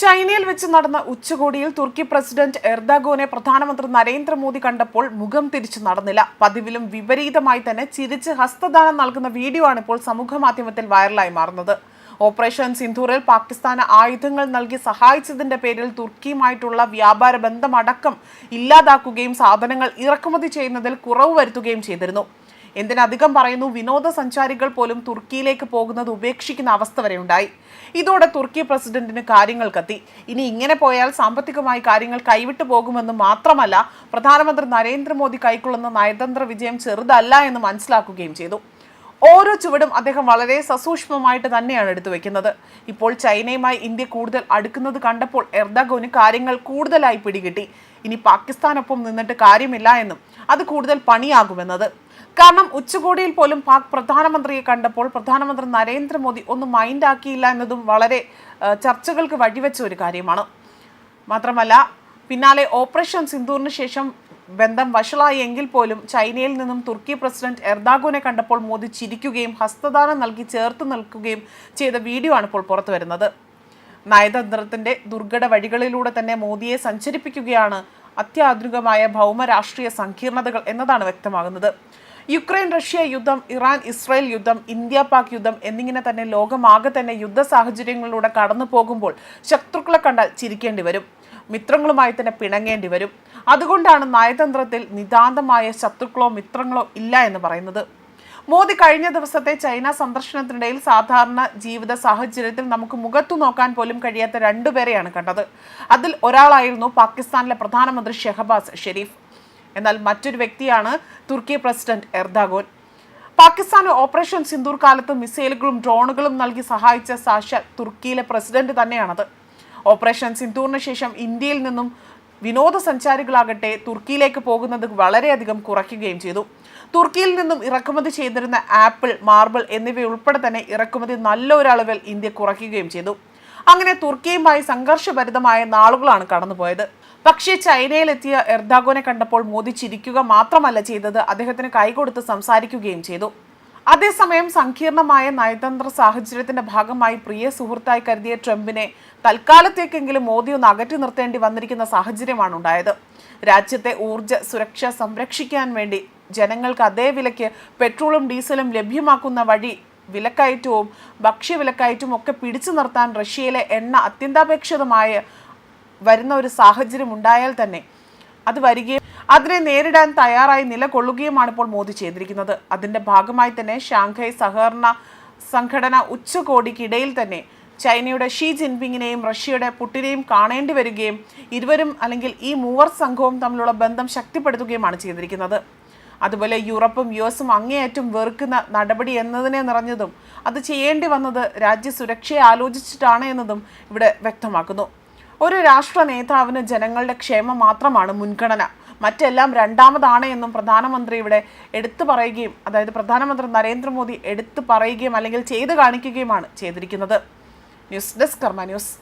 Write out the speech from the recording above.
ചൈനയിൽ വെച്ച് നടന്ന ഉച്ചകോടിയിൽ തുർക്കി പ്രസിഡന്റ് എർദാഗോനെ പ്രധാനമന്ത്രി നരേന്ദ്രമോദി കണ്ടപ്പോൾ മുഖം തിരിച്ചു നടന്നില്ല. പതിവിലും വിപരീതമായി തന്നെ ചിരിച്ച് ഹസ്തദാനം നൽകുന്ന വീഡിയോ ആണ് ഇപ്പോൾ സമൂഹ മാധ്യമത്തിൽ വൈറലായി മാറുന്നത്. ഓപ്പറേഷൻ സിന്ധൂറിൽ പാകിസ്ഥാന് ആയുധങ്ങൾ നൽകി സഹായിച്ചതിന്റെ പേരിൽ തുർക്കിയുമായിട്ടുള്ള വ്യാപാര ബന്ധമടക്കം ഇല്ലാതാക്കുകയും സാധനങ്ങൾ ഇറക്കുമതി ചെയ്യുന്നതിൽ കുറവ് വരുത്തുകയും ചെയ്തിരുന്നു. എന്തിനധികം പറയുന്നു വിനോദസഞ്ചാരികൾ പോലും തുർക്കിയിലേക്ക് പോകുന്നത് ഉപേക്ഷിക്കുന്ന അവസ്ഥ വരെ ഉണ്ടായി. ഇതോടെ തുർക്കി പ്രസിഡന്റിന് കാര്യങ്ങൾ കത്തി. ഇനി ഇങ്ങനെ പോയാൽ സാമ്പത്തികമായി കാര്യങ്ങൾ കൈവിട്ടു പോകുമെന്ന് മാത്രമല്ല പ്രധാനമന്ത്രി നരേന്ദ്രമോദി കൈക്കൊള്ളുന്ന നയതന്ത്ര വിജയം ചെറുതല്ല എന്ന് മനസ്സിലാക്കുകയും ചെയ്തു. ഓരോ ചുവടും അദ്ദേഹം വളരെ സസൂക്ഷ്മമായിട്ട് തന്നെയാണ് എടുത്തു വെക്കുന്നത്. ഇപ്പോൾ ചൈനയുമായി ഇന്ത്യ കൂടുതൽ അടുക്കുന്നത് കണ്ടപ്പോൾ എർദഗോന് കാര്യങ്ങൾ കൂടുതലായി പിടികിട്ടി. ഇനി പാകിസ്ഥാനൊപ്പം നിന്നിട്ട് കാര്യമില്ല എന്നും അത് കൂടുതൽ പണിയാകുമെന്നത്. കാരണം ഉച്ചകോടിയിൽ പോലും പാക് പ്രധാനമന്ത്രിയെ കണ്ടപ്പോൾ പ്രധാനമന്ത്രി നരേന്ദ്രമോദി ഒന്നും മൈൻഡാക്കിയില്ല എന്നതും വളരെ ചർച്ചകൾക്ക് വഴിവെച്ച ഒരു കാര്യമാണ്. മാത്രമല്ല പിന്നാലെ ഓപ്പറേഷൻ സിന്ദൂറിന് ശേഷം ബന്ധം വഷളായി എങ്കിൽ പോലും ചൈനയിൽ നിന്നും തുർക്കി പ്രസിഡന്റ് എർദാഗോനെ കണ്ടപ്പോൾ മോദി ചിരിക്കുകയും ഹസ്തദാനം നൽകി ചേർത്ത് നിൽക്കുകയും ചെയ്ത വീഡിയോ ആണ് ഇപ്പോൾ പുറത്തു വരുന്നത് നയതന്ത്രത്തിന്റെ ദുർഘട വഴികളിലൂടെ തന്നെ മോദിയെ സഞ്ചരിപ്പിക്കുകയാണ് അത്യാധുനികമായ ഭൗമ രാഷ്ട്രീയ സങ്കീർണതകൾ എന്നതാണ് വ്യക്തമാകുന്നത്. യുക്രൈൻ റഷ്യ യുദ്ധം ഇറാൻ ഇസ്രായേൽ യുദ്ധം ഇന്ത്യ പാക് യുദ്ധം എന്നിങ്ങനെ തന്നെ ലോകമാകെ തന്നെ യുദ്ധ സാഹചര്യങ്ങളിലൂടെ കടന്നു പോകുമ്പോൾ ശത്രുക്കളെ കണ്ടാൽ ചിരിക്കേണ്ടി വരും. മിത്രങ്ങളുമായി തന്നെ പിണങ്ങേണ്ടി വരും. അതുകൊണ്ടാണ് നയതന്ത്രത്തിൽ നിതാന്തമായ ശത്രുക്കളോ മിത്രങ്ങളോ ഇല്ല എന്ന് പറയുന്നത്. മോദി കഴിഞ്ഞ ദിവസത്തെ ചൈന സന്ദർശനത്തിനിടയിൽ സാധാരണ ജീവിത സാഹചര്യത്തിൽ നമുക്ക് മുഖത്തു നോക്കാൻ പോലും കഴിയാത്ത രണ്ടുപേരെയാണ് കണ്ടത്. അതിൽ ഒരാളായിരുന്നു പാകിസ്ഥാനിലെ പ്രധാനമന്ത്രി ഷെഹബാസ് ഷെരീഫ്. എന്നാൽ മറ്റൊരു വ്യക്തിയാണ് Turkey president Erdogan. Pakistan operation Sindoor കാലത്ത് മിസൈലുകളും ഡ്രോണുകളും നൽകി സഹായിച്ച സാഷ തുർക്കിയിലെ പ്രസിഡന്റ് തന്നെയാണത്. ഓപ്പറേഷൻ സിന്ദൂറിന് ശേഷം ഇന്ത്യയിൽ നിന്നും വിനോദസഞ്ചാരികളാകട്ടെ തുർക്കിയിലേക്ക് പോകുന്നത് വളരെയധികം കുറയ്ക്കുകയും ചെയ്തു. തുർക്കിയിൽ നിന്നും ഇറക്കുമതി ചെയ്തിരുന്ന ആപ്പിൾ മാർബിൾ എന്നിവയുൾപ്പെടെ തന്നെ ഇറക്കുമതി നല്ലൊരളവിൽ ഇന്ത്യ കുറയ്ക്കുകയും ചെയ്തു. അങ്ങനെ തുർക്കിയുമായി സംഘർഷഭരിതമായ നാളുകളാണ് കടന്നുപോയത്. പക്ഷേ ചൈനയിലെത്തിയ എർദാഗോനെ കണ്ടപ്പോൾ മോദി ചിരിക്കുക മാത്രമല്ല ചെയ്തത് അദ്ദേഹത്തിന് കൈകൊടുത്ത് സംസാരിക്കുകയും ചെയ്തു. അതേസമയം സങ്കീർണമായ നയതന്ത്ര സാഹചര്യത്തിന്റെ ഭാഗമായി പ്രിയ സുഹൃത്തായി കരുതിയ ട്രംപിനെ തൽക്കാലത്തേക്കെങ്കിലും മോദി ഒന്ന് അകറ്റി നിർത്തേണ്ടി വന്നിരിക്കുന്ന സാഹചര്യമാണ് ഉണ്ടായത്. രാജ്യത്തെ ഊർജ സുരക്ഷ സംരക്ഷിക്കാൻ വേണ്ടി ജനങ്ങൾക്ക് അതേ വിലയ്ക്ക് പെട്രോളും ഡീസലും ലഭ്യമാക്കുന്ന വഴി വിലക്കയറ്റവും ഭക്ഷ്യവിലക്കയറ്റവും ഒക്കെ പിടിച്ചു നിർത്താൻ റഷ്യയിലെ എണ്ണ അത്യന്താപേക്ഷിതമായ വരുന്ന ഒരു സാഹചര്യം ഉണ്ടായാൽ തന്നെ അത് വരികയും അതിനെ നേരിടാൻ തയ്യാറായി നിലകൊള്ളുകയുമാണ് ഇപ്പോൾ മോദി ചെയ്തിരിക്കുന്നത്. അതിന്റെ ഭാഗമായി തന്നെ ഷാങ്ഹായ് സഹകരണ സംഘടന ഉച്ചകോടിക്കിടയിൽ തന്നെ ചൈനയുടെ ഷീ ജിൻപിങ്ങിനെയും റഷ്യയുടെ പുട്ടിനെയും കാണേണ്ടി വരികയും ഇരുവരും അല്ലെങ്കിൽ ഈ മൂവർ സംഘവും തമ്മിലുള്ള ബന്ധം ശക്തിപ്പെടുത്തുകയുമാണ് ചെയ്തിരിക്കുന്നത്. അതുപോലെ യൂറോപ്പും യു എസും അങ്ങേയറ്റം വെറുക്കുന്ന നടപടി എന്നതിനെ നിറഞ്ഞതും അത് ചെയ്യേണ്ടി വന്നത് രാജ്യസുരക്ഷയെ ആലോചിച്ചിട്ടാണ് എന്നതും ഇവിടെ വ്യക്തമാക്കുന്നു. ഒരു രാഷ്ട്ര നേതാവിന് ജനങ്ങളുടെ ക്ഷേമം മാത്രമാണ് മുൻഗണന. മറ്റെല്ലാം രണ്ടാമതാണ് എന്നും പ്രധാനമന്ത്രി ഇവിടെ എടുത്തു പറയുകയും അതായത് പ്രധാനമന്ത്രി നരേന്ദ്രമോദി എടുത്തു പറയുകയും അല്ലെങ്കിൽ ചെയ്തു കാണിക്കുകയുമാണ് ചെയ്തിരിക്കുന്നത്. News desk Karma news.